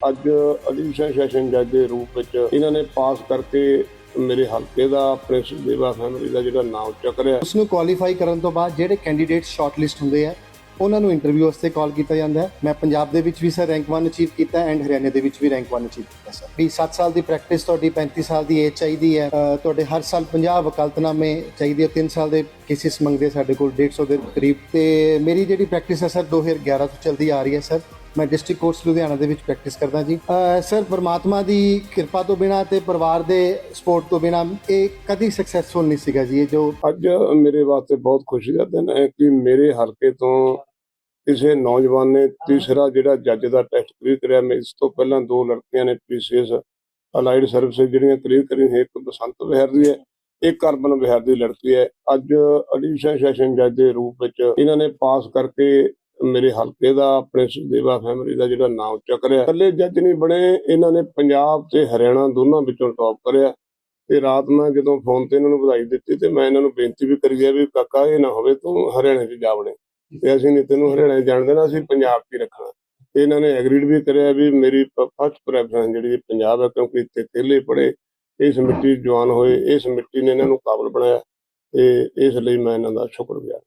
ਅੱਜ edition session ਜੱਜ ਦੇ ਰੂਪ ਵਿੱਚ ਇਹਨਾਂ ਨੇ ਪਾਸ ਕਰਕੇ ਮੇਰੇ ਹਲਕੇ ਦਾ ਆਪਣੇ ਸੁਦੇਵਾ ਫੈਮਿਲੀ ਦਾ ਜਿਹੜਾ ਨਾਮ ਚੱਕ ਰਿਹਾ ਉਸ ਨੂੰ ਕੁਆਲੀਫਾਈ ਕਰਨ ਤੋਂ ਬਾਅਦ ਜਿਹੜੇ ਕੈਂਡੀਡੇਟ ਸ਼ਾਰਟਲਿਸਟ ਹੁੰਦੇ ਆ, ਉਹਨਾਂ ਨੂੰ ਇੰਟਰਵਿਊ ਵਾਸਤੇ ਕਾਲ ਕੀਤਾ ਜਾਂਦਾ ਹੈ। ਮੈਂ ਪੰਜਾਬ ਦੇ ਵਿੱਚ ਵੀ ਸਰ ਰੈਂਕ 1 ਅਚੀਵ ਕੀਤਾ ਐਂਡ ਹਰਿਆਣਾ ਦੇ ਵਿੱਚ ਵੀ ਰੈਂਕ 1 ਅਚੀਵ ਕੀਤਾ ਸਰ ਵੀ 7 ਸਾਲ ਦੀ ਪ੍ਰੈਕਟਿਸ ਤੁਹਾਡੀ 35 ਸਾਲ ਦੀ ਏਜ ਚਾਹੀਦੀ ਹੈ। ਤੁਹਾਡੇ ਹਰ ਸਾਲ 50 ਵਕਾਲਤਨਾਮੇ ਚਾਹੀਦੇ ਆ 3 ਸਾਲ ਦੇ ਕੇਸਿਸ ਮੰਗਦੇ ਸਾਡੇ ਕੋਲ 150 ਦੇ ਕਰੀਬ। ਤੇ ਮੇਰੀ ਜਿਹੜੀ ਪ੍ਰੈਕਟਿਸ ਹੈ ਸਰ 2011 ਤੋਂ ਚੱਲਦੀ ਆ ਰਹੀ ਹੈ ਸਰ ਮੈਂ ਡਿਸਟ੍ਰਿਕਟ ਕੋਰਟਸ ਲੁਧਿਆਣਾ ਦੇ ਵਿੱਚ ਪ੍ਰੈਕਟਿਸ ਕਰਦਾ ਜੀ। ਸਰ ਪਰਮਾਤਮਾ ਦੀ ਕਿਰਪਾ ਤੋਂ ਬਿਨਾ ਤੇ ਪਰਿਵਾਰ ਦੇ ਸਪੋਰਟ ਤੋਂ ਬਿਨਾ ਇਹ ਕਦੀ ਸਕਸੈਸਫੁਲ ਨਹੀਂ ਸੀਗਾ ਜੀ, ਇਹ ਜੋ ਅੱਜ ਮੇਰੇ ਵਾਸਤੇ ਬਹੁਤ ਖੁਸ਼ੀ ਦਾ ਦਿਨ ਹੈ ਕਿ ਮੇਰੇ ਹਲਕੇ ਤੋਂ ਕਿਸੇ ਨੌਜਵਾਨ ਨੇ ਤੀਸਰਾ ਜਿਹੜਾ ਜੱਜ ਦਾ ਟੈਸਟ ਕਲੀਅਰ ਕਰਿਆ। ਮੈਂ ਇਸ ਤੋਂ ਪਹਿਲਾਂ ਦੋ ਲੜਕੀਆਂ ਨੇ ਪੀਸੀਐਸ ਅਲਾਈਡ ਸਰਵਿਸ ਜਿਹੜੀਆਂ ਕਲੀਅਰ ਕਰੀ ਇੱਕ ਬਸੰਤ ਵਿਹਾਰ ਦੀ ਹੈ, ਇੱਕ ਅਰਬਨ ਵਿਹਾਰ ਦੀ ਲੜਕੀ ਹੈ। ਅੱਜ ਐਡੀਸ਼ਨ ਸੈਸ਼ਨ ਜੱਜ ਦੇ ਰੂਪ ਵਿੱਚ ਇਹਨਾਂ ਨੇ ਪਾਸ ਕਰਕੇ ਮੇਰੇ ਹਲਕੇ ਦਾ, ਆਪਣੇ ਸੁਦੇਵਾ ਫੈਮਿਲੀ ਦਾ ਜਿਹੜਾ ਨਾਮ ਚੱਕ ਰਿਹਾ ਇਕੱਲੇ ਜੱਜ ਨਹੀਂ ਬਣੇ, ਇਹਨਾਂ ਨੇ ਪੰਜਾਬ ਤੇ ਹਰਿਆਣਾ ਦੋਨਾਂ ਵਿੱਚੋਂ ਟੌਪ ਕਰਿਆ। ਤੇ ਰਾਤ ਮੈਂ ਜਦੋਂ ਫੋਨ ਤੇ ਇਹਨਾਂ ਨੂੰ ਵਧਾਈ ਦਿੱਤੀ ਤੇ ਮੈਂ ਇਹਨਾਂ ਨੂੰ ਬੇਨਤੀ ਵੀ ਕਰੀ ਹੈ ਵੀ ਕਾਕਾ, ਇਹ ਨਾ ਹੋਵੇ ਤੂੰ ਹਰਿਆਣੇ 'ਚ ਜਾ ਵੜੇ। ਤੇ ਅਸੀਂ ਨਹੀਂ ਤੈਨੂੰ ਹਰਿਆਣੇ ਜਾਣ ਦੇਣਾ, ਅਸੀਂ ਪੰਜਾਬ 'ਚ ਹੀ ਰੱਖਣਾ। ਤੇ ਇਹਨਾਂ ਨੇ ਐਗਰੀਡ ਵੀ ਕਰਿਆ ਵੀ ਮੇਰੀ ਫਸਟ ਪ੍ਰੈਫਰੈਂਸ ਜਿਹੜੀ ਪੰਜਾਬ ਹੈ, ਕਿਉਂਕਿ ਇੱਥੇ ਪਹਿਲੇ ਪੜੇ, ਇਸ ਮਿੱਟੀ 'ਚ ਜਵਾਨ ਹੋਏ, ਇਸ ਮਿੱਟੀ ਨੇ ਇਹਨਾਂ ਨੂੰ ਕਾਬਲ ਬਣਾਇਆ। ਤੇ ਇਸ ਲਈ ਮੈਂ ਇਹਨਾਂ ਦਾ ਸ਼ੁਕਰਗੁਜ਼ਾਰ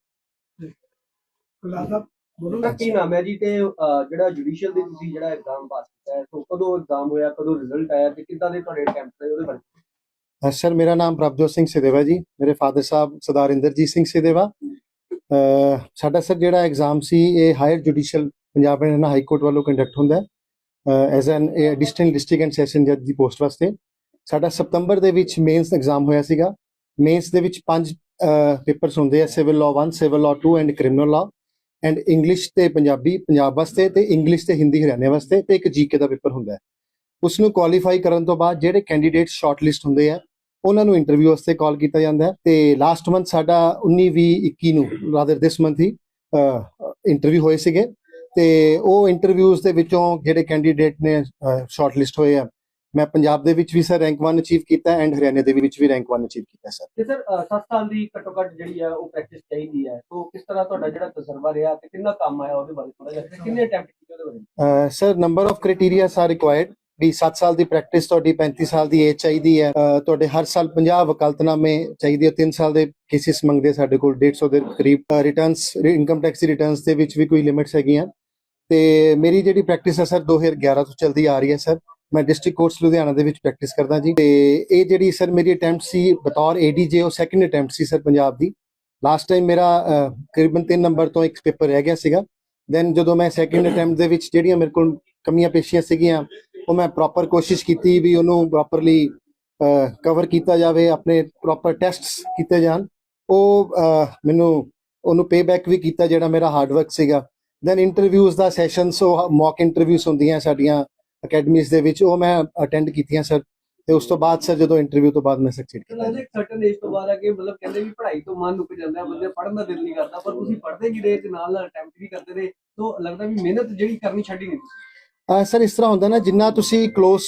ਉਹਦਾ ਕੀ ਨਾਮ ਹੈ ਜੀ? ਤੇ ਅਹ, ਜਿਹੜਾ ਜੁਡੀਸ਼ੀਅਲ ਦੇ ਤੁਸੀਂ ਜਿਹੜਾ ਐਗਜ਼ਾਮ ਪਾਸ ਕੀਤਾ ਹੈ ਤੋਂ ਕਦੋਂ ਐਗਜ਼ਾਮ ਹੋਇਆ ਕਦੋਂ ਰਿਜ਼ਲਟ ਆਇਆ ਤੇ ਕਿੱਦਾਂ ਦੇ ਤੁਹਾਡੇ ਅਟੈਂਪਟ ਰਹੇ ਉਹਦੇ ਬਾਰੇ? ਅਹ ਸਰ ਮੇਰਾ ਨਾਮ ਪ੍ਰਭਜੋਤ ਸਿੰਘ ਸਿਦੇਵਾ ਜੀ। ਮੇਰੇ ਫਾਦਰ ਸਾਹਿਬ ਸਰਦਾਰ ਇੰਦਰਜੀਤ ਸਿੰਘ ਸਿਦੇਵਾ। ਅਹ ਸਾਡਾ ਸਰ ਜਿਹੜਾ ਐਗਜ਼ਾਮ ਸੀ ਇਹ higher judicial Punjab Haryana high court ਵੱਲੋਂ ਕੰਡਕਟ ਹੁੰਦਾ ਹੈ। As an additional district and session ਜੱਜ ਦੀ ਪੋਸਟ ਵਾਸਤੇ। ਸਾਡਾ ਸਤੰਬਰ ਦੇ ਵਿੱਚ ਮੇਨਸ ਐਗਜ਼ਾਮ ਹੋਇਆ ਸੀਗਾ। ਮੇਨਸ ਦੇ ਵਿੱਚ ਪੰਜ ਪੇਪਰਸ ਹੁੰਦੇ ਆ civil law 1 civil law 2 and criminal law and English ਤੇ ਪੰਜਾਬੀ, ਪੰਜਾਬ ਵਾਸਤੇ ਤੇ ਇੰਗਲਿਸ਼ ਤੇ ਹਿੰਦੀ ਹਰਿਆਣੇ ਵਾਸਤੇ ਤੇ ਇੱਕ ਜੀਕੇ ਦਾ ਪੇਪਰ ਹੁੰਦਾ ਹੈ। ਉਸ ਨੂੰ ਕੁਆਲੀਫਾਈ ਕਰਨ ਤੋਂ ਬਾਅਦ ਜਿਹੜੇ ਕੈਂਡੀਡੇਟ ਸ਼ਾਰਟਲਿਸਟ ਹੁੰਦੇ ਆ, ਉਹਨਾਂ ਨੂੰ ਇੰਟਰਵਿਊ ਵਾਸਤੇ ਕਾਲ ਕੀਤਾ ਜਾਂਦਾ ਹੈ ਤੇ ਲਾਸਟ ਮੰਥ ਸਾਡਾ 19 20 21 ਨੂੰ ਰਾਦਰ ਦਿਸ ਮੰਥ ਹੀ ਇੰਟਰਵਿਊ ਹੋਏ ਸੀਗੇ ਤੇ ਉਹ ਇੰਟਰਵਿਊਜ਼ ਦੇ ਵਿੱਚੋਂ ਜਿਹੜੇ ਕੈਂਡੀਡੇਟ ਨੇ ਸ਼ਾਰਟਲਿਸਟ ਹੋਏ ਆ ਮੈਂ ਪੰਜਾਬ ਦੇ ਵਿੱਚ ਵੀ ਸਰ ਰੈਂਕ 1 ਅਚੀਵ ਕੀਤਾ ਐਂਡ ਹਰਿਆਣਾ ਦੇ ਵਿੱਚ ਵੀ ਰੈਂਕ 1 ਅਚੀਵ ਕੀਤਾ ਸਰ। ਤੇ ਸਰ 7 ਸਾਲ ਦੀ ਘੱਟੋ ਘੱਟ ਜਿਹੜੀ ਹੈ ਉਹ ਪ੍ਰੈਕਟਿਸ ਚਾਹੀਦੀ ਹੈ ਤੋਂ ਕਿਸ ਤਰ੍ਹਾਂ ਤੁਹਾਡਾ ਜਿਹੜਾ ਤਜਰਬਾ ਰਿਹਾ ਤੇ ਕਿੰਨਾ ਕੰਮ ਆਇਆ ਉਹਦੇ ਬਾਰੇ ਥੋੜਾ ਜਿਹਾ? ਕਿੰਨੇ ਅਟੈਂਪਟ ਕੀਤੇ ਉਹਦੇ ਬਾਰੇ? Sir number of criterias are required ਵੀ 7 ਸਾਲ ਦੀ ਪ੍ਰੈਕਟਿਸ ਤੁਹਾਡੀ 35 ਸਾਲ ਦੀ ਏਜ ਚਾਹੀਦੀ ਹੈ। ਤੁਹਾਡੇ ਹਰ ਸਾਲ 50 ਵਕਾਲਤਨਾਮੇ ਚਾਹੀਦੇ ਆ। 3 ਸਾਲ ਦੇ ਕੇਸਿਸ ਮੰਗਦੇ ਸਾਡੇ ਕੋਲ 150 ਦੇ ਕਰੀਬ। ਰਿਟਰਨਸ ਇਨਕਮ ਟੈਕਸ ਰਿਟਰਨਸ ਦੇ ਵਿੱਚ ਵੀ ਕੋਈ ਲਿਮਿਟਸ ਹੈਗੀਆਂ। ਤੇ ਮੇਰੀ ਜਿਹੜੀ ਪ੍ਰੈਕਟਿਸ ਹੈ ਸਰ 2011 ਤੋਂ ਚੱਲਦੀ ਆ ਰਹੀ ਹੈ ਸਰ। ਮੈਂ ਡਿਸਟ੍ਰਿਕਟ ਕੋਰਟਸ ਲੁਧਿਆਣਾ ਦੇ ਵਿੱਚ ਪ੍ਰੈਕਟਿਸ ਕਰਦਾ ਜੀ। ਤੇ ਇਹ ਜਿਹੜੀ ਸਰ ਮੇਰੀ ਅਟੈਂਪਟ ਸੀ ਬਤੌਰ ਏਡੀਜੇ ਉਹ ਸੈਕੰਡ ਅਟੈਂਪਟ ਸੀ ਸਰ ਪੰਜਾਬ ਦੀ। ਲਾਸਟ ਟਾਈਮ ਮੇਰਾ ਕਰੀਬਨ ਤਕਰੀਬਨ 3 ਨੰਬਰ ਤੋਂ ਇੱਕ ਪੇਪਰ ਰਹਿ ਗਿਆ ਸੀਗਾ। ਦੈਨ ਜਦੋਂ ਮੈਂ ਸੈਕੰਡ ਅਟੈਂਪਟ ਦੇ ਵਿੱਚ ਜਿਹੜੀਆਂ ਮੇਰੇ ਕੋਲ ਕਮੀਆਂ ਪੇਸ਼ੀਆਂ ਸੀਗੀਆਂ, ਉਹ ਮੈਂ ਪ੍ਰੋਪਰ ਕੋਸ਼ਿਸ਼ ਕੀਤੀ ਵੀ ਉਹਨੂੰ ਪ੍ਰੋਪਰਲੀ ਕਵਰ ਕੀਤਾ ਜਾਵੇ, ਆਪਣੇ ਪ੍ਰੋਪਰ ਟੈਸਟਸ ਕੀਤੇ ਜਾਣ। ਉਹ ਮੈਨੂੰ ਉਹਨੂੰ ਪੇਬੈਕ ਵੀ ਕੀਤਾ ਜਿਹੜਾ ਮੇਰਾ ਹਾਰਡ ਵਰਕ ਸੀਗਾ। ਦੈਨ ਇੰਟਰਵਿਊਜ਼ ਦਾ ਸੈਸ਼ਨਸ ਉਹ ਮੌਕ ਇੰਟਰਵਿਊਜ਼ ਹੁੰਦੀਆਂ ਸਾਡੀਆਂ। ਅਕੈਡਮੀਜ਼ ਦੇ ਵਿੱਚ ਉਹ ਮੈਂ ਅਟੈਂਡ ਕੀਤੀਆਂ ਸਰ ਤੇ ਉਸ ਤੋਂ ਬਾਅਦ ਸਰ ਜਦੋਂ ਇੰਟਰਵਿਊ ਤੋਂ ਬਾਅਦ ਮੈਂ ਸਕਸੈਡ ਕੀਤਾ ਲੱਗਦਾ ਇੱਕ ਸਰਟਨ ਏਜ ਤੋਂ ਬਾਅਦ ਆ ਕਿ ਮਤਲਬ ਕਹਿੰਦੇ ਵੀ ਪੜ੍ਹਾਈ ਤੋਂ ਮਨ ਰੁਕ ਜਾਂਦਾ ਬੰਦੇ ਪੜ੍ਹਨ ਦਾ ਦਿਲ ਨਹੀਂ ਕਰਦਾ ਪਰ ਤੁਸੀਂ ਪੜ੍ਹਦੇ ਵੀ ਰਹੇ ਤੇ ਨਾਲ ਨਾਲ ਅਟੈਂਪਟ ਵੀ ਕਰਦੇ ਰਹੇ ਤੋਂ ਲੱਗਦਾ ਵੀ ਮਿਹਨਤ ਜਿਹੜੀ ਕਰਨੀ ਛੱਡੀ ਨਹੀਂ ਤੁਸੀਂ। ਸਰ ਇਸ ਤਰ੍ਹਾਂ ਹੁੰਦਾ ਨਾ ਜਿੰਨਾ ਤੁਸੀਂ ਕਲੋਸ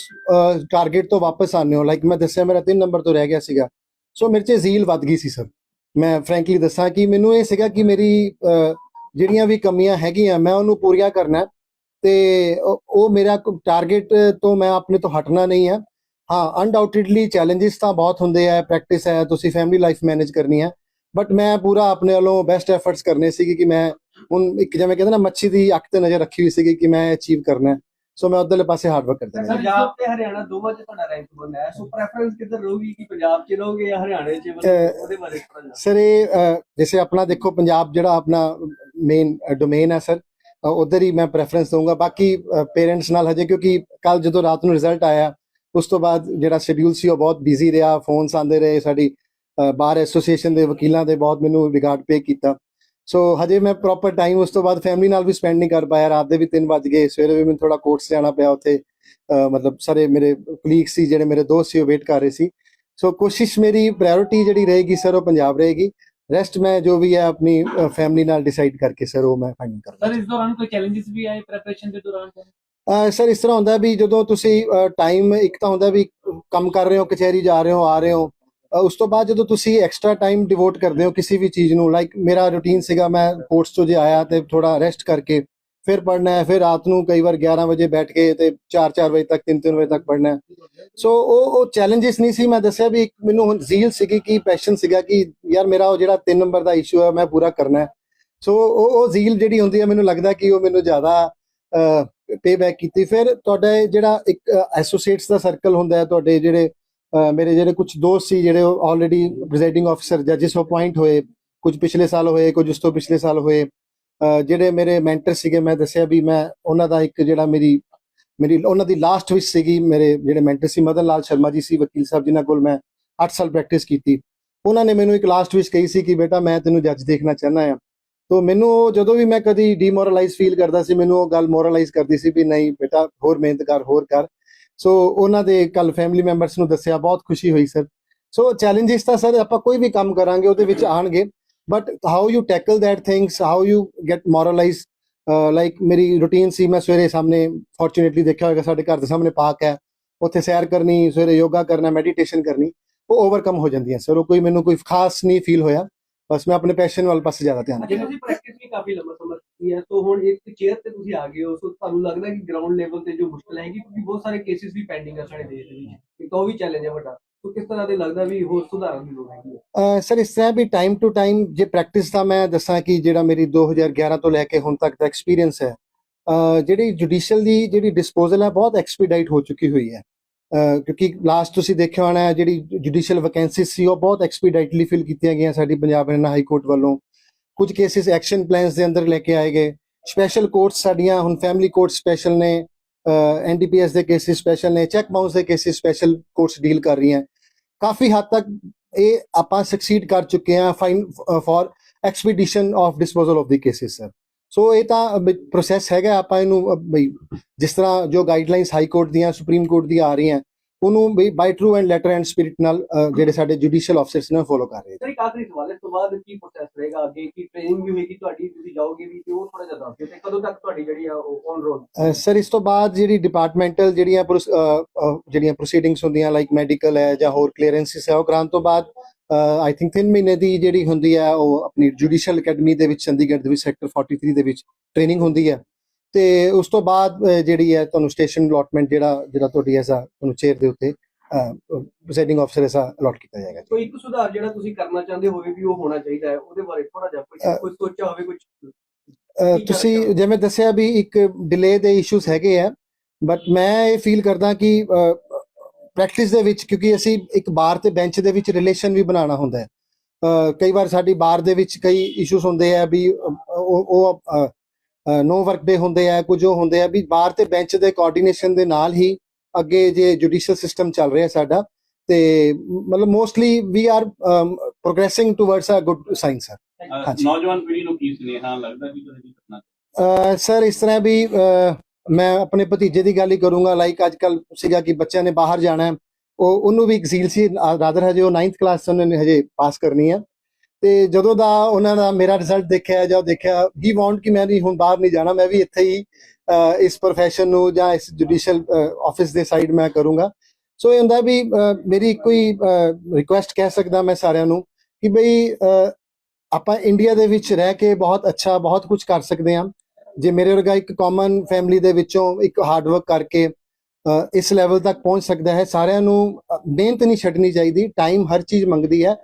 ਟਾਰਗੇਟ ਤੋਂ ਵਾਪਸ ਆਉਂਦੇ ਹੋ ਲਾਈਕ ਮੈਂ ਦੱਸਿਆ ਮੇਰਾ 3 ਨੰਬਰ ਤੋਂ ਰਹਿ ਗਿਆ ਸੀਗਾ। ਸੋ ਮੇਰੇ 'ਚ ਜ਼ੀਲ ਵੱਧ ਗਈ ਸੀ ਸਰ ਮੈਂ ਫ੍ਰੈਂਕਲੀ ਦੱਸਾਂ ਕਿ ਮੈਨੂੰ ਇਹ ਸੀਗਾ ਕਿ ਮੇਰੀ ਜਿਹੜੀਆਂ ਵੀ ਕਮੀਆਂ ਹੈਗੀਆਂ ਮੈਂ ਉਹਨੂੰ ਪੂਰੀਆਂ ਕਰਨਾ ਹੈ। ਤੇ ਉਹ ਮੇਰਾ ਟਾਰਗੇਟ ਤੋਂ ਮੈਂ ਆਪਣੇ ਤੋਂ ਹਟਣਾ ਨਹੀਂ ਹੈ। ਹਾਂ ਅਨਡਾਊਟਡਲੀ ਚੈਲੰਜਸ ਤਾਂ ਬਹੁਤ ਹੁੰਦੇ ਆ ਪ੍ਰੈਕਟਿਸ ਹੈ ਤੁਸੀਂ ਫੈਮਿਲੀ ਲਾਈਫ ਮੈਨੇਜ ਕਰਨੀ ਹੈ। ਬਟ ਮੈਂ ਪੂਰਾ ਆਪਣੇ ਵੱਲੋਂ ਬੈਸਟ ਐਫਰਟਸ ਕਰਨੇ ਸੀਗੇ ਕਿ ਮੈਂ ਹੁਣ ਇੱਕ ਜਿਵੇਂ ਕਹਿੰਦੇ ਨਾ ਮੱਛੀ ਦੀ ਅੱਖ ਤੇ ਨਜ਼ਰ ਰੱਖੀ ਹੋਈ ਸੀਗੀ ਕਿ ਮੈਂ ਅਚੀਵ ਕਰਨਾ ਹੈ। ਸੋ ਮੈਂ ਉਧਰਲੇ ਪਾਸੇ ਹਾਰਡ ਵਰਕ ਕਰਦਾ ਰਿਹਾ। ਪੰਜਾਬ ਤੇ ਹਰਿਆਣਾ ਦੋਵਾਂ 'ਚ ਤੁਹਾਡਾ ਰੈਂਕ ਬਣਦਾ ਹੈ। ਸੋ ਪ੍ਰੈਫਰੈਂਸ ਕਿੱਧਰ ਰਹੂਗੀ? ਕਿ ਪੰਜਾਬ 'ਚ ਰਹੋਗੇ ਜਾਂ ਹਰਿਆਣੇ 'ਚ ਉਹਦੇ ਬਾਰੇ ਸਰ ਇਹ ਜੈਸੇ ਆਪਣਾ ਦੇਖੋ ਪੰਜਾਬ ਜਿਹੜਾ ਆਪਣਾ ਮੇਨ ਡੋਮੇਨ ਹੈ ਸਰ ਉਧਰ ਹੀ ਮੈਂ ਪ੍ਰੈਫਰੈਂਸ ਦਊਂਗਾ। ਬਾਕੀ ਪੇਰੈਂਟਸ ਨਾਲ ਹਜੇ ਕਿਉਂਕਿ ਕੱਲ ਜਦੋਂ ਰਾਤ ਨੂੰ ਰਿਜ਼ਲਟ ਆਇਆ, ਉਸ ਤੋਂ ਬਾਅਦ ਜਿਹੜਾ ਸ਼ਡਿਊਲ ਸੀ ਉਹ ਬਹੁਤ ਬਿਜ਼ੀ ਰਿਹਾ ਫੋਨਸ ਆਉਂਦੇ ਰਹੇ, ਸਾਡੀ ਬਾਰ ਐਸੋਸੀਏਸ਼ਨ ਦੇ ਵਕੀਲਾਂ ਦੇ ਬਹੁਤ ਮੈਨੂੰ ਰਿਗਾਰਡ ਪੇ ਕੀਤਾ। ਸੋ ਹਜੇ ਮੈਂ ਪ੍ਰੋਪਰ ਟਾਈਮ ਉਸ ਤੋਂ ਬਾਅਦ ਫੈਮਿਲੀ ਨਾਲ ਵੀ ਸਪੈਂਡ ਨਹੀਂ ਕਰ ਪਾਇਆ। ਰਾਤ ਦੇ ਵੀ 3 ਵੱਜ ਗਏ, ਸਵੇਰੇ ਵੀ ਮੈਨੂੰ ਥੋੜਾ ਕੋਰਟਸ ਜਾਣਾ ਪਿਆ ਉੱਥੇ। ਮਤਲਬ ਸਾਰੇ ਮੇਰੇ ਕਲੀਗਸ ਸੀ, ਜਿਹੜੇ ਮੇਰੇ ਦੋਸਤ ਸੀ, ਉਹ ਵੇਟ ਕਰ ਰਹੇ ਸੀ। ਸੋ ਕੋਸ਼ਿਸ਼ ਮੇਰੀ ਪ੍ਰਾਇੋਰਟੀ ਜਿਹੜੀ ਰਹੇਗੀ ਸਰ ਉਹ ਪੰਜਾਬ ਰਹੇਗੀ। ਰੈਸਟ ਮੈਂ ਜੋ ਵੀ ਹੈ ਆਪਣੀ ਫੈਮਿਲੀ ਨਾਲ ਡਿਸਾਈਡ ਕਰਕੇ ਸਰ ਉਹ ਮੈਂ ਫਾਈਨਲ ਕਰਾਂਗਾ ਸਰ ਇਸ ਦੌਰਾਨ ਕੋਈ ਚੈਲੰਜਸ ਵੀ ਆਏ ਪ੍ਰੈਪਰੇਸ਼ਨ ਦੇ ਦੌਰਾਨ? ਸਰ ਇਸ ਤਰ੍ਹਾਂ ਹੁੰਦਾ ਵੀ ਜਦੋਂ ਤੁਸੀਂ ਟਾਈਮ ਇੱਕ ਤਾਂ ਹੁੰਦਾ ਵੀ ਕੰਮ ਕਰ ਰਹੇ ਹੋ ਕਚਹਿਰੀ ਜਾ ਰਹੇ ਹੋ ਆ ਰਹੇ ਹੋ ਉਸ ਤੋਂ ਬਾਅਦ ਜਦੋਂ ਤੁਸੀਂ ਐਕਸਟਰਾ ਟਾਈਮ ਡਿਵੋਟ ਕਰਦੇ ਹੋ ਕਿਸੇ ਵੀ ਚੀਜ਼ ਨੂੰ ਲਾਈਕ ਮੇਰਾ ਰੂਟੀਨ ਸੀਗਾ ਮੈਂ ਕੋਰਟਸ ਤੋਂ ਜੇ ਆਇਆ ਤੇ ਥੋੜਾ ਰੈਸਟ ਕਰਕੇ ਫਿਰ ਪੜਨਾ ਹੈ, ਫਿਰ ਰਾਤ ਨੂੰ ਕਈ ਵਾਰ 11 ਵਜੇ ਬੈਠ ਕੇ ਤੇ 4-4 ਵਜੇ ਤੱਕ 3-3 ਵਜੇ ਤੱਕ ਪੜ੍ਹਨਾ ਹੈ। ਸੋ ਉਹ ਉਹ ਚੈਲੰਜਸ ਨਹੀਂ ਸੀ, ਮੈਂ ਦੱਸਿਆ ਵੀ ਮੈਨੂੰ ਹੁਣ ਜ਼ੀਲ ਸੀਗੀ ਕਿ ਪੈਸ਼ਨ ਸੀਗਾ ਕਿ ਯਾਰ ਮੇਰਾ ਉਹ ਜਿਹੜਾ 3 ਨੰਬਰ ਦਾ ਇਸ਼ੂ ਹੈ ਮੈਂ ਪੂਰਾ ਕਰਨਾ ਹੈ। ਸੋ ਉਹ ਉਹ ਜ਼ੀਲ ਜਿਹੜੀ ਹੁੰਦੀ ਹੈ, ਮੈਨੂੰ ਲੱਗਦਾ ਕਿ ਉਹ ਮੈਨੂੰ ਜ਼ਿਆਦਾ ਪੇ ਬੈਕ ਕੀਤੀ। ਫਿਰ ਤੁਹਾਡਾ ਜਿਹੜਾ ਇੱਕ ਐਸੋਸੀਏਟਸ ਦਾ ਸਰਕਲ ਹੁੰਦਾ ਹੈ, ਤੁਹਾਡੇ ਜਿਹੜੇ ਮੇਰੇ ਜਿਹੜੇ ਕੁਝ ਦੋਸਤ ਸੀ, ਜਿਹੜੇ ਆਲਰੇਡੀ ਪ੍ਰੈਜ਼ਾਈਡਿੰਗ ਅਫਸਰ ਜੱਜਸ ਅਪਾਇੰਟ ਹੋਏ, ਕੁਝ ਪਿਛਲੇ ਸਾਲ ਹੋਏ, ਕੁਝ ਉਸ ਤੋਂ ਪਿਛਲੇ ਸਾਲ ਹੋਏ ਜਿਹੜੇ ਮੇਰੇ ਮੈਂਟਰ ਸੀਗੇ, ਮੈਂ ਦੱਸਿਆ ਵੀ ਮੈਂ ਉਹਨਾਂ ਦਾ ਇੱਕ ਜਿਹੜਾ ਮੇਰੀ ਮੇਰੀ, ਉਹਨਾਂ ਦੀ ਲਾਸਟ ਵਿਸ਼ ਸੀਗੀ ਮੇਰੇ ਜਿਹੜੇ ਮੈਂਟਰ ਸੀ, ਮਦਨ ਲਾਲ ਸ਼ਰਮਾ ਜੀ ਸੀ, ਵਕੀਲ ਸਾਹਿਬ, ਜਿਨ੍ਹਾਂ ਕੋਲ ਮੈਂ 8 ਸਾਲ ਪ੍ਰੈਕਟਿਸ ਕੀਤੀ। ਉਹਨਾਂ ਨੇ ਮੈਨੂੰ ਇੱਕ ਲਾਸਟ ਵਿਸ਼ ਕਹੀ ਸੀ ਕਿ ਬੇਟਾ ਮੈਂ ਤੈਨੂੰ ਜੱਜ ਦੇਖਣਾ ਚਾਹੁੰਦਾ ਆ ਤੋ ਮੈਨੂੰ ਉਹ ਜਦੋਂ ਵੀ ਮੈਂ ਕਦੀ ਡੀਮੋਰਲਾਈਜ਼ ਫੀਲ ਕਰਦਾ ਸੀ, ਮੈਨੂੰ ਉਹ ਗੱਲ ਮੋਰਲਾਈਜ਼ ਕਰਦੀ ਸੀ ਵੀ ਨਹੀਂ ਬੇਟਾ, ਹੋਰ ਮਿਹਨਤ ਕਰ, ਹੋਰ ਕਰ। ਸੋ ਉਹਨਾਂ ਦੇ ਕੱਲ ਫੈਮਿਲੀ ਮੈਂਬਰਸ ਨੂੰ ਦੱਸਿਆ, ਬਹੁਤ ਖੁਸ਼ੀ ਹੋਈ ਸਰ ਸੋ ਚੈਲੰਜਸ ਤਾਂ ਸਰ ਆਪਾਂ ਕੋਈ ਵੀ ਕੰਮ ਕਰਾਂਗੇ, ਉਹਦੇ ਵਿੱਚ ਆਣਗੇ but how you tackle that things how you get moralise like ਮੇਰੀ ਰੁਟੀਨ ਸੀ ਮੈਂ ਸਵੇਰੇ ਸਾਹਮਣੇ ਫੋਰਚੂਨੇਟਲੀ ਦੇਖਿਆ ਹੋਵੇਗਾ ਸਾਡੇ ਘਰ ਦੇ ਸਾਹਮਣੇ ਪਾਰਕ ਹੈ ਉੱਥੇ ਸੈਰ ਕਰਨੀ ਸਵੇਰੇ ਯੋਗਾ ਕਰਨਾ ਮੈਡੀਟੇਸ਼ਨ ਕਰਨੀ ਉਹ ਓਵਰਕਮ ਹੋ ਜਾਂਦੀਆਂ ਸਰ ਉਹ ਕੋਈ ਮੈਨੂੰ ਕੋਈ ਖਾਸ ਨਹੀਂ ਫੀਲ ਹੋਇਆ ਬਸ ਮੈਂ ਆਪਣੇ ਪੈਸ਼ਨ ਵੱਲ ਪਾਸੇ ਜ਼ਿਆਦਾ ਧਿਆਨ ਦਿੱਤਾ ਤੁਸੀਂ ਪ੍ਰੈਕਟਿਸ ਵੀ ਕਾਫੀ ਲੰਮਾ ਸਮਾਂ ਕੀਤੀ ਹੈ ਸੋ ਹੁਣ ਇੱਕ ਚੇਅਰ ਤੇ ਤੁਸੀਂ ਆ ਗਏ ਹੋ ਸੋ ਤੁਹਾਨੂੰ ਲੱਗਦਾ ਕਿ ਗਰਾਊਂਡ ਲੈਵਲ ਤੇ ਜੋ ਮੁਸ਼ਕਲ ਹੈਗੀ ਕਿਉਂਕਿ ਬਹੁਤ ਸਾਰੇ ਕੇਸਿਸ ਵੀ ਪੈਂਡਿੰਗ ਆ ਸਾਡੇ ਦੇਸ਼ ਦੇ ਵਿੱਚ ਇੱਕ ਉਹ ਵੀ ਚੈਲੰਜ ਹੈ ਵੱਡਾ ਸੋ ਕਿਸ ਤਰ੍ਹਾਂ ਦੇ ਲੱਗਦਾ ਵੀ ਹੋਰ ਸੁਧਾਰਨ ਦੀ ਲੋੜ ਹੈਗੀ ਹੈ? ਸਰ, ਇਸ ਤਰ੍ਹਾਂ ਵੀ ਟਾਈਮ ਟੂ ਟਾਈਮ ਜੇ ਪ੍ਰੈਕਟਿਸ ਦਾ ਮੈਂ ਦੱਸਾਂ ਕਿ ਜਿਹੜਾ ਮੇਰੀ 2011 ਤੋਂ ਲੈ ਕੇ ਹੁਣ ਤੱਕ ਦਾ ਐਕਸਪੀਰੀਅੰਸ ਹੈ ਜਿਹੜੀ ਜੁਡੀਸ਼ੀਅਲ ਦੀ ਜਿਹੜੀ ਡਿਸਪੋਜ਼ਲ ਹੈ ਬਹੁਤ ਐਕਸਪੀਡਾਈਟ ਹੋ ਚੁੱਕੀ ਹੋਈ ਹੈ। ਕਿਉਂਕਿ ਲਾਸਟ ਤੁਸੀਂ ਦੇਖਿਆ ਹੋਣਾ ਜਿਹੜੀ ਜੁਡੀਸ਼ੀਅਲ ਵੈਕੈਂਸੀ ਸੀ, ਉਹ ਬਹੁਤ ਐਕਸਪੀਡਾਈਟਲੀ ਫਿਲ ਕੀਤੀਆਂ ਗਈਆਂ ਸਾਡੀ ਪੰਜਾਬ ਹਰਿਆਣਾ ਹਾਈ ਕੋਰਟ ਵੱਲੋਂ। ਕੁਝ ਕੇਸਿਸ ਐਕਸ਼ਨ ਪਲਾਨਸ ਦੇ ਅੰਦਰ ਲੈ ਕੇ ਆਏ ਗਏ। ਸਪੈਸ਼ਲ ਕੋਰਟਸ ਸਾਡੀਆਂ ਹੁਣ ਫੈਮਿਲੀ ਕੋਰਟ ਸਪੈਸ਼ਲ ਨੇ ਐਨਡੀਪੀਐਸ ਦੇ ਕੇਸਿਸ ਸਪੈਸ਼ਲ ਨੇ ਚੈੱਕ ਬਾਉਂਸ ਦੇ ਕੇਸਿਸ ਸਪੈਸ਼ਲ ਕੋਰਟਸ ਡੀਲ ਕਰ ਰਹੀਆਂ। ਕਾਫੀ ਹੱਦ ਤੱਕ ਇਹ ਆਪਾਂ ਸਕਸੀਡ ਕਰ ਚੁੱਕੇ ਹਾਂ fine for expedition of disposal of the cases sir so ਇਹ ਤਾਂ ਪ੍ਰੋਸੈਸ ਹੈਗਾ, ਆਪਾਂ ਇਹਨੂੰ ਬਈ, ਜਿਸ ਤਰ੍ਹਾਂ ਜੋ ਗਾਈਡਲਾਈਨਸ ਹਾਈ ਕੋਰਟ ਦੀਆਂ ਸੁਪਰੀਮ ਕੋਰਟ ਦੀਆਂ ਆ ਰਹੀਆਂ ਉਹਨੂੰ ਬਈ by true and letter and spirit ਨਾਲ ਜਿਹੜੇ ਸਾਡੇ ਜੁਡੀਸ਼ੀਅਲ ਆਫਸਰਸ ਨੇ ਫੋਲੋ ਕਰ ਰਹੇ ਸਰ ਇੱਕ ਆਖਰੀ ਸਵਾਲ ਇਸ ਤੋਂ ਬਾਅਦ ਕੀ ਪ੍ਰੋਸੈਸ ਰਹੇਗਾ ਅੱਗੇ? ਕੀ ਟ੍ਰੇਨਿੰਗ ਵੀ ਹੋਏਗੀ ਤੁਹਾਡੀ ਤੁਸੀਂ ਜਾਓਗੇ ਵੀ ਤੇ ਉਹ ਥੋੜਾ ਜਿਹਾ ਦੱਸ ਦਿਓ ਤੇ ਕਦੋਂ ਤੱਕ ਤੁਹਾਡੀ ਜਿਹੜੀ ਆ ਉਹ ਔਨ ਰੋਲ ਸਰ ਇਸ ਤੋਂ ਬਾਅਦ ਜਿਹੜੀ ਡਿਪਾਰਟਮੈਂਟਲ ਜਿਹੜੀਆਂ ਜਿਹੜੀਆਂ ਪ੍ਰੋਸੀਡਿੰਗਸ ਹੁੰਦੀਆਂ ਲਾਈਕ ਮੈਡੀਕਲ ਹੈ ਜਾਂ ਹੋਰ ਕਲੀਅਰੈਂਸਿਸ ਹੈ ਉਹ ਕਰਾਉਣ ਤੋਂ ਬਾਅਦ ਆਈ ਥਿੰਕ 3 ਮਹੀਨੇ ਦੀ ਜਿਹੜੀ ਹੁੰਦੀ ਹੈ ਉਹ ਆਪਣੀ ਜੁਡੀਸ਼ੀਅਲ ਅਕੈਡਮੀ ਦੇ ਵਿੱਚ ਚੰਡੀਗੜ੍ਹ ਦੇ ਵਿੱਚ ਸੈਕਟਰ 43 ਦੇ ਵਿੱਚ ਟ੍ਰੇਨਿੰਗ ਹੁੰਦੀ ਹੈ। ਤੇ ਉਸ ਤੋਂ ਬਾਅਦ ਜਿਹੜੀ ਹੈ ਤੁਹਾਨੂੰ ਸਟੇਸ਼ਨ ਅਲਾਟਮੈਂਟ ਜਿਹੜਾ ਜਿਹੜਾ ਤੁਹਾਡੀ ਐਸਾ ਤੁਹਾਨੂੰ ਚੇਅਰ ਦੇ ਉੱਤੇ ਪ੍ਰੈਜ਼ਾਈਡਿੰਗ ਅਫਸਰ ਐਸਾ ਅਲਾਟ ਕੀਤਾ ਜਾਏਗਾ ਕੋਈ ਇੱਕ ਸੁਧਾਰ ਜਿਹੜਾ ਤੁਸੀਂ ਕਰਨਾ ਚਾਹੁੰਦੇ ਹੋਵੇ ਵੀ ਉਹ ਹੋਣਾ ਚਾਹੀਦਾ ਹੈ ਉਹਦੇ ਬਾਰੇ ਥੋੜਾ ਜਿਹਾ ਕੁਝ ਸੋਚਿਆ ਹੋਵੇ ਕੁਝ ਤੁਸੀਂ? ਜਿਵੇਂ ਦੱਸਿਆ ਵੀ ਇੱਕ ਡਿਲੇ ਦੇ ਇਸ਼ੂਸ ਹੈਗੇ ਆ ਬਟ ਮੈਂ ਇਹ ਫੀਲ ਕਰਦਾ ਕਿ ਪ੍ਰੈਕਟਿਸ ਦੇ ਵਿੱਚ ਕਿਉਂਕਿ ਅਸੀਂ ਇੱਕ ਬਾਰ ਤੇ ਬੈਂਚ ਦੇ ਵਿੱਚ ਰਿਲੇਸ਼ਨ ਵੀ ਬਣਾਉਣਾ ਹੁੰਦਾ ਹੈ। ਕਈ ਵਾਰ ਸਾਡੀ ਬਾਰ ਦੇ ਵਿੱਚ ਕਈ ਇਸ਼ੂਸ ਹੁੰਦੇ ਆ ਵੀ ਉਹ ਨੋ ਵਰਕ ਡੇ ਹੁੰਦੇ ਆ ਕੁਝ ਉਹ ਹੁੰਦੇ ਆ ਵੀ ਬਾਰ ਤੇ ਬੈਂਚ ਦੇ ਕੋਆਰਡੀਨੇਸ਼ਨ ਦੇ ਨਾਲ ਹੀ ਅੱਗੇ ਜੇ ਜੁਡੀਸ਼ੀਅਲ ਸਿਸਟਮ ਚੱਲ ਰਿਹਾ ਸਾਡਾ ਤੇ ਮਤਲਬ mostly we are progressing towards a good sign sir. ਨੌਜਵਾਨ ਪੀੜ੍ਹੀ ਨੂੰ ਕੀ ਸੁਨੇਹਾ ਲੱਗਦਾ ਵੀ ਤੁਸੀਂ ਕੀ ਕਰਨਾ ਸਰ ਇਸ ਤਰ੍ਹਾਂ ਵੀ ਮੈਂ ਆਪਣੇ ਭਤੀਜੇ ਦੀ ਗੱਲ ਹੀ ਕਰੂੰਗਾ ਲਾਈਕ ਅੱਜ ਕੱਲ ਸੀਗਾ ਕਿ ਬੱਚਿਆਂ ਨੇ ਬਾਹਰ ਜਾਣਾ ਹੈ ਉਹ ਉਹਨੂੰ ਵੀ ਇੱਕ ਜ਼ੀਲ ਸੀ ਰਾਦਰ ਹਜੇ ਉਹ 9th ਕਲਾਸ ਚ ਉਹਨਾਂ ਨੇ ਹਜੇ ਪਾਸ ਕਰਨੀ ਹੈ ਤੇ ਜਦੋਂ ਦਾ ਉਹਨਾਂ ਦਾ ਮੇਰਾ ਰਿਜ਼ਲਟ ਦੇਖਿਆ ਜਾਂ ਦੇਖਿਆ ਹੀ ਵਾਂਟ ਕਿ ਮੈਂ ਵੀ ਹੁਣ ਬਾਹਰ ਨਹੀਂ ਜਾਣਾ, ਮੈਂ ਵੀ ਇੱਥੇ ਹੀ ਇਸ profession ਨੂੰ ਜਾਂ ਇਸ ਜੁਡੀਸ਼ੀਅਲ ਆਫਿਸ ਦੇ ਸਾਈਡ ਮੈਂ ਕਰੂੰਗਾ। ਸੋ ਇਹ ਹੁੰਦਾ ਵੀ ਮੇਰੀ ਇੱਕੋ ਹੀ ਰਿਕੁਐਸਟ ਕਹਿ ਸਕਦਾ ਮੈਂ ਸਾਰਿਆਂ ਨੂੰ ਕਿ ਬਈ ਆਪਾਂ ਇੰਡੀਆ ਦੇ ਵਿੱਚ ਰਹਿ ਕੇ ਬਹੁਤ ਅੱਛਾ, ਬਹੁਤ ਕੁਝ ਕਰ ਸਕਦੇ ਹਾਂ। ਜੇ ਮੇਰੇ ਵਰਗਾ ਇੱਕ ਕਾਮਨ ਫੈਮਿਲੀ ਦੇ ਵਿੱਚੋਂ ਇੱਕ ਹਾਰਡ ਵਰਕ ਕਰਕੇ ਇਸ ਲੈਵਲ ਤੱਕ ਪਹੁੰਚ ਸਕਦਾ ਹੈ, ਸਾਰਿਆਂ ਨੂੰ ਮਿਹਨਤ ਨਹੀਂ ਛੱਡਣੀ ਚਾਹੀਦੀ ਟਾਈਮ ਹਰ ਚੀਜ਼ ਮੰਗਦੀ ਹੈ।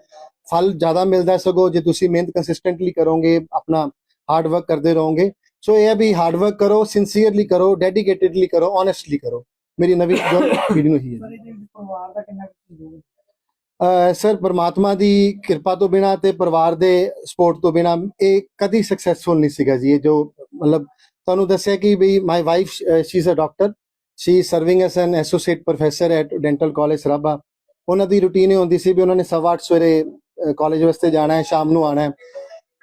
ਫਲ ਜ਼ਿਆਦਾ ਮਿਲਦਾ ਹੈ ਸਗੋਂ ਜੇ ਤੁਸੀਂ ਮਿਹਨਤ ਕੰਸਿਸਟੈਂਟਲੀ ਕਰੋਗੇ ਆਪਣਾ ਹਾਰਡ ਵਰਕ ਕਰਦੇ ਰਹੋਗੇ। ਸੋ ਇਹ ਵੀ ਹਾਰਡ ਵਰਕ ਕਰੋ ਸਿੰਸੀਅਰਲੀ ਕਰੋ ਡੈਡੀਕੇਟਿਡਲੀ ਕਰੋ ਓਨੈਸਟਲੀ ਕਰੋ। ਮੇਰੀ ਨਵੀਂ ਨੂੰ ਹੀ। ਹੈ ਪਰਿਵਾਰ ਦਾ ਕਿੰਨਾ ਕੁ ਅਹ ਸਰ ਪਰਮਾਤਮਾ ਦੀ ਕਿਰਪਾ ਤੋਂ ਬਿਨਾ ਤੇ ਪਰਿਵਾਰ ਦੇ ਸਪੋਰਟ ਤੋਂ ਬਿਨਾ ਇਹ ਕਦੀ ਸਕਸੈਸਫੁਲ ਨਹੀਂ ਸੀਗਾ ਜੀ। ਇਹ ਜੋ ਮਤਲਬ ਤੁਹਾਨੂੰ ਦੱਸਿਆ ਕਿ ਵੀ my wife she is a doctor she is serving as an associate professor at dental college Sarabha ਉਹਨਾਂ ਦੀ ਰੁਟੀਨ ਇਹ ਹੁੰਦੀ ਸੀ ਵੀ ਉਹਨਾਂ ਨੇ ਸਵਾ ਅੱਠ ਸਵੇਰੇ ਕਾਲਜ ਵਾਸਤੇ ਜਾਣਾ ਹੈ, ਸ਼ਾਮ ਨੂੰ ਆਣਾ ਹੈ।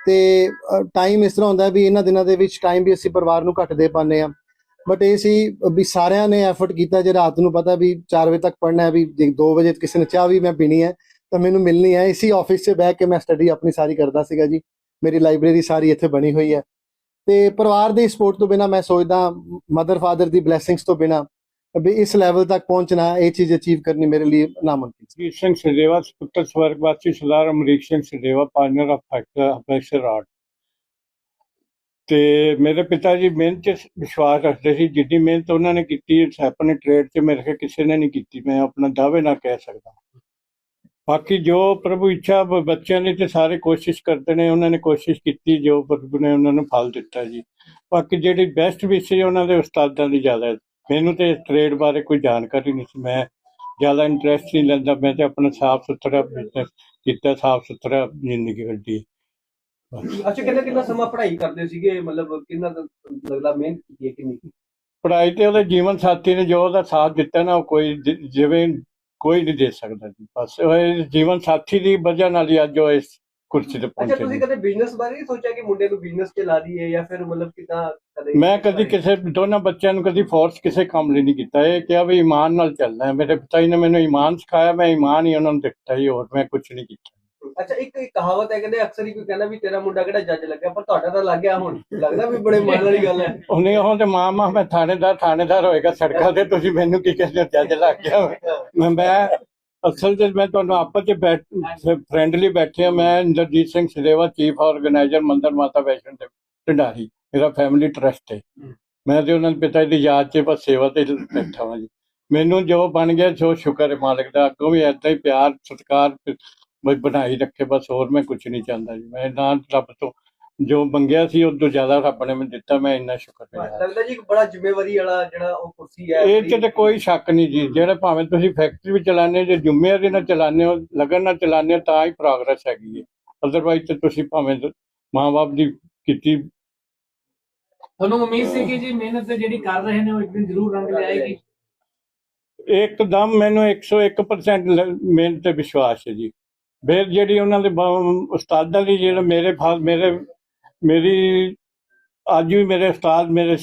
ਤੇ ਟਾਈਮ ਇਸ ਤਰ੍ਹਾਂ ਹੁੰਦਾ ਵੀ ਇਹਨਾਂ ਦਿਨਾਂ ਦੇ ਵਿੱਚ ਟਾਈਮ ਵੀ ਅਸੀਂ ਪਰਿਵਾਰ ਨੂੰ ਘੱਟ ਦੇ ਪਾਉਂਦੇ ਆ ਬਟ ਇਹ ਸੀ ਵੀ ਸਾਰਿਆਂ ਨੇ ਐਫਰਟ ਕੀਤਾ ਜੇ ਰਾਤ ਨੂੰ ਪਤਾ ਵੀ 4 ਵਜੇ ਤੱਕ ਪੜ੍ਹਨਾ ਹੈ ਵੀ ਜੇ 2 ਵਜੇ ਕਿਸੇ ਨੇ ਚਾਹ ਵੀ ਮੈਂ ਪੀਣੀ ਹੈ, ਤਾਂ ਮੈਨੂੰ ਮਿਲਣੀ ਹੈ। ਇਸੀ ਆਫਿਸ 'ਚ ਬਹਿ ਕੇ ਮੈਂ ਸਟੱਡੀ ਆਪਣੀ ਸਾਰੀ ਕਰਦਾ ਸੀਗਾ ਜੀ। ਮੇਰੀ ਲਾਇਬ੍ਰੇਰੀ ਸਾਰੀ ਇੱਥੇ ਬਣੀ ਹੋਈ ਹੈ। ਤੇ ਪਰਿਵਾਰ ਦੀ ਸਪੋਰਟ ਤੋਂ ਬਿਨਾ ਮੈਂ ਸੋਚਦਾ ਮਦਰ ਫਾਦਰ ਦੀ ਬਲੇਸਿੰਗਸ ਤੋਂ ਬਿਨਾ ਵੀ ਇਸ ਲੈਵਲ ਤੱਕ ਪਹੁੰਚਣਾ, ਇਹ ਚੀਜ਼ ਅਚੀਵ ਕਰਨੀ ਮੇਰੇ ਲਈ ਨਾਮੁਮਕਿਨ ਸੀ। ਜੀ, ਸਿੰਘ ਸਦੇਵਾ ਸਪੁੱਤਰ ਸਵਰਗਵਾਸੀ Amrik Singh Sadeva partner of factor ਅਫੈਸਰ ਆਰਟ ਤੇ ਮੇਰੇ ਪਿਤਾ ਜੀ ਮਿਹਨਤ 'ਚ ਵਿਸ਼ਵਾਸ ਰੱਖਦੇ ਸੀ, ਜਿੰਨੀ ਮਿਹਨਤ ਉਹਨਾਂ ਨੇ ਕੀਤੀ ਆਪਣੇ ਟ੍ਰੇਡ 'ਚ ਮੇਰੇ ਖਿਆਲ ਕਿਸੇ ਨੇ ਨਹੀਂ ਕੀਤੀ, ਮੈਂ ਆਪਣਾ ਦਾਅਵੇ ਨਾਲ ਕਹਿ ਸਕਦਾ। ਬਾਕੀ ਜੋ ਪ੍ਰਭੂ ਇੱਛਾ ਬੱਚਿਆਂ ਨੇ ਤੇ ਸਾਰੇ ਕੋਸ਼ਿਸ਼ ਕਰਦੇ ਨੇ, ਉਹਨਾਂ ਨੇ ਕੋਸ਼ਿਸ਼ ਕੀਤੀ, ਜੋ ਪ੍ਰਭੂ ਨੇ ਉਹਨਾਂ ਨੂੰ ਫਲ ਦਿੱਤਾ ਜੀ। ਬਾਕੀ ਜਿਹੜੀ ਬੈਸਟ ਵੀ ਸੀ, ਉਹਨਾਂ ਦੇ ਉਸਤਾਦਾਂ ਦੀ ਜ਼ਿਆਦਾ ਮੈਨੂੰ ਤੇ ਟ੍ਰੇਡ ਬਾਰੇ ਕੋਈ ਜਾਣਕਾਰੀ ਨਹੀਂ ਸੀ। ਮੈਂ ਜ਼ਿਆਦਾ ਇੰਟਰਸਟ ਨਹੀਂ ਲੈਂਦਾ। ਮੈਂ ਤੇ ਆਪਣਾ ਸਾਫ਼ ਸੁਥਰਾ ਬਿਜ਼ਨਸ ਕੀਤਾ ਸਾਫ਼ ਸੁਥਰਾ ਜ਼ਿੰਦਗੀ ਕੱਢੀ। ਅੱਛਾ ਕਿੰਨਾ ਕਿੰਨਾ ਸਮਾਂ ਪੜ੍ਹਾਈ ਕਰਦੇ ਸੀਗੇ? ਮਤਲਬ ਕਿੰਨਾ ਲੱਗਦਾ ਮਿਹਨਤ ਕੀਤੀ ਹੈ ਕਿੰਨੀ? ਪੜ੍ਹਾਈ ਤੇ ਉਹਦੇ ਜੀਵਨ ਸਾਥੀ ਨੇ ਜੋ ਉਹਦਾ ਸਾਥ ਦਿੱਤਾ ਨਾ ਉਹ ਕੋਈ ਜਿਵੇਂ ਕੋਈ ਨਹੀਂ ਦੇ ਸਕਦਾ ਜੀ ਬਸ ਉਹ ਜੀਵਨ ਸਾਥੀ ਦੀ ਵਜ੍ਹਾ ਨਾਲ ਹੀ ਅੱਜ ਉਹ ਇਸ ਕੁਰਸੀ ਤੇ ਅੱਛਾ ਪਹੁੰਚੇ ਤੁਸੀਂ ਨੇ। ਕਦੇ ਬਿਜ਼ਨਸ ਬਾਰੇ ਨਹੀਂ ਸੋਚਿਆ ਕਿ ਮੁੰਡੇ ਨੂੰ ਬਿਜ਼ਨਸ ਚ ਲਾ ਦਈਏ ਜਾਂ ਫਿਰ ਮਤਲਬ ਕਿਦਾਂ ਕਦੇ ਮੈਂ ਕਦੀ ਕਿਸੇ ਦੋਨਾਂ ਬੱਚਿਆਂ ਨੂੰ ਕਦੀ ਫੋਰਸ ਕਿਸੇ ਕੰਮ ਲਈ ਨਹੀਂ ਕੀਤਾ। ਇਹ ਕਿਹਾ ਵੀ ਈਮਾਨ ਨਾਲ ਚੱਲਣਾ ਹੈ। ਮੇਰੇ ਪਿਤਾ ਜੀ ਨੇ ਮੈਨੂੰ ਈਮਾਨ ਸਿਖਾਇਆ ਮੈਂ ਈਮਾਨ ਹੀ ਉਹਨਾਂ ਨੂੰ ਦਿੱਤਾ ਜੀ ਹੋਰ ਮੈਂ ਕੁਝ ਨਹੀਂ ਕੀਤਾ। ਅੱਛਾ ਇੱਕ ਇੱਕ ਕਹਾਵਤ ਹੈ ਕਹਿੰਦੇ ਅਕਸਰ ਹੀ ਕੋਈ ਕਹਿੰਦਾ ਵੀ ਤੇਰਾ ਮੁੰਡਾ ਕਿਹੜਾ ਜੱਜ ਲੱਗਿਆ ਪਰ ਤੁਹਾਡਾ ਤਾਂ ਲੱਗ ਗਿਆ ਹੁਣ। ਲੱਗਦਾ ਵੀ ਬੜੇ ਮਾਣ ਵਾਲੀ ਗੱਲ ਹੈ। ਉਹਨੇ ਉਹ ਤੇ ਮਾਂ ਮਾਂ ਮੈਂ ਥਾਣੇਦਾਰ ਥਾਣੇਦਾਰ ਹੋਏਗਾ ਸੜਕਾਂ ਤੇ ਤੁਸੀਂ ਮੈਨੂੰ ਕੀ ਕਹਿੰਦੇ ਹੋ ਜੱਜ ਲੱਗ ਗਿਆ। ਮੈਂ ਮੈਂ ਅਸਲ 'ਚ ਮੈਂ ਤੁਹਾਨੂੰ ਆਪਸ 'ਚ ਬੈਠ ਫਰੈਂਡਲੀ ਬੈਠੇ ਹਾਂ ਮੈਂ ਇੰਦਰਜੀਤ ਸਿੰਘ ਸਦੇਵਾ ਚੀਫ ਆਰਗੇਨਾਈਜ਼ਰ ਮੰਦਰ ਮਾਤਾ ਵੈਸ਼ਨੋ ਦੇਵੀ ਢੰਡਾਰੀ ਮੇਰਾ ਫੈਮਿਲੀ ਟਰਸਟ ਹੈ। ਮੈਂ ਤੇ ਉਹਨਾਂ ਦੇ ਪਿਤਾ ਜੀ ਦੀ ਯਾਦ 'ਚ ਬਸ ਸੇਵਾ ਤੇ ਬੈਠਾ ਹਾਂ ਜੀ। ਮੈਨੂੰ ਜੋ ਬਣ ਗਿਆ ਸੋ ਸ਼ੁਕਰ ਹੈ ਮਾਲਕ ਦਾ ਅੱਗੋਂ ਵੀ ਏਦਾਂ ਹੀ ਪਿਆਰ ਸਤਿਕਾਰ ਬਣਾਈ ਰੱਖੇ ਬਸ ਹੋਰ ਮੈਂ ਕੁਝ ਨਹੀਂ ਚਾਹੁੰਦਾ ਜੀ। ਮੈਂ ਨਾ ਰੱਬ ਤੋਂ ਜੋ ਮੰਗਿਆ ਸੀ ਉਸ ਤੋਂ ਜ਼ਿਆਦਾ ਰੱਬ ਨੇ ਮੈਨੂੰ ਦਿੱਤਾ ਮੈਂ ਇੰਨਾ ਸ਼ੁਕਰ ਹੈ ਲੱਗਦਾ ਜੀ ਇੱਕ ਬੜਾ ਜ਼ਿੰਮੇਵਾਰੀ ਵਾਲਾ ਜਿਹੜਾ ਉਹ ਕੁਰਸੀ ਹੈ ਇਹ 'ਚ ਤੇ ਕੋਈ ਸ਼ੱਕ ਨਹੀਂ ਜੀ ਜਿਹੜੇ ਭਾਵੇਂ ਤੁਸੀਂ ਫੈਕਟਰੀ ਵੀ ਚਲਾਉਂਦੇ ਜੇ ਜ਼ਿੰਮੇਵਾਰੀ ਨਾਲ ਚਲਾਉਂਦੇ ਹੋ ਲਗਨ ਨਾਲ ਚਲਾਉਂਦੇ ਹੋ ਤਾਂ ਹੀ ਪ੍ਰੋਗਰੈਸ ਹੈਗੀ ਹੈ। ਅਦਰਵਾਈਜ਼ ਤੇ ਤੁਸੀਂ ਭਾਵੇਂ ਮਾਂ-ਬਾਪ ਦੀ ਕੀਤੀ ਤੁਹਾਨੂੰ ਉਮੀਦ ਸੀ ਕਿ ਜੀ ਮਿਹਨਤ ਤੇ ਜਿਹੜੀ ਕਰ ਰਹੇ ਨੇ ਉਹ ਇੱਕ ਦਿਨ ਜ਼ਰੂਰ ਰੰਗ ਲਿਆਏਗੀ? ਇੱਕਦਮ ਮੈਨੂੰ 101% ਲ- ਮਿਹਨਤ ਤੇ ਵਿਸ਼ਵਾਸ ਹੈ ਜੀ। ਫਿਰ ਜਿਹੜੀ ਉਹਨਾਂ ਦੇ ਉਸਤਾਦਾਂ ਦੀ ਜਿਹੜਾ ਮੇਰੇ ਮੇਰੇ ਮੇਰੀ, ਅੱਜ ਵੀ ਮੇਰੇ ਉਸਤਾਦ ਮੇਰੇ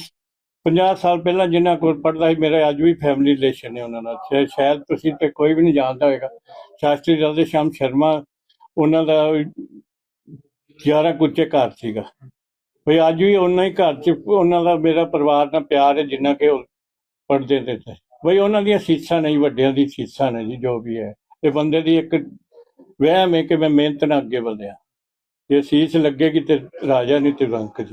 50 ਸਾਲ ਪਹਿਲਾਂ ਜਿਨ੍ਹਾਂ ਕੋਲ ਪੜ੍ਹਦਾ ਸੀ, ਮੇਰੇ ਅੱਜ ਵੀ ਫੈਮਿਲੀ ਰਿਲੇਸ਼ਨ ਨੇ ਉਹਨਾਂ ਨਾਲ। ਸ਼ਾਇਦ- ਸ਼ਾਇਦ ਤੁਸੀਂ ਤੇ ਕੋਈ ਵੀ ਨਹੀਂ ਜਾਣਦਾ ਹੋਵੇਗਾ ਸ਼ਾਸਤਰੀ ਰਾਧੇ ਸ਼ਾਮ ਸ਼ਰਮਾ, ਉਹਨਾਂ ਦਾ 11 ਕੁੱਚੇ ਘਰ ਸੀਗਾ। ਵੀ ਅੱਜ ਵੀ ਉਹਨਾਂ ਹੀ ਘਰ ਚ, ਉਹਨਾਂ ਦਾ ਮੇਰਾ ਪਰਿਵਾਰ ਨਾਲ ਪਿਆਰ ਹੈ, ਜਿੰਨਾ ਕਿ ਉਹ ਪੜ੍ਹਦੇ ਤੇ ਬਈ ਉਹਨਾਂ ਦੀਆਂ ਸੀਸਾਂ ਨਹੀਂ ਵੱਡਿਆਂ ਦੀ ਸੀਸਾਂ ਨੇ ਜੀ, ਜੋ ਵੀ ਹੈ। ਇਹ ਬੰਦੇ ਦੀ ਇੱਕ ਵਹਿਮ ਹੈ ਕਿ ਮੈਂ ਮਿਹਨਤ ਨਾਲ ਅੱਗੇ ਵਧਿਆ। ਜੇ ਸੀਸ ਲੱਗੇਗੀ ਤੇ ਰਾਜਾ ਨਹੀਂ ਤੇ ਰੰਕ ਜੀ।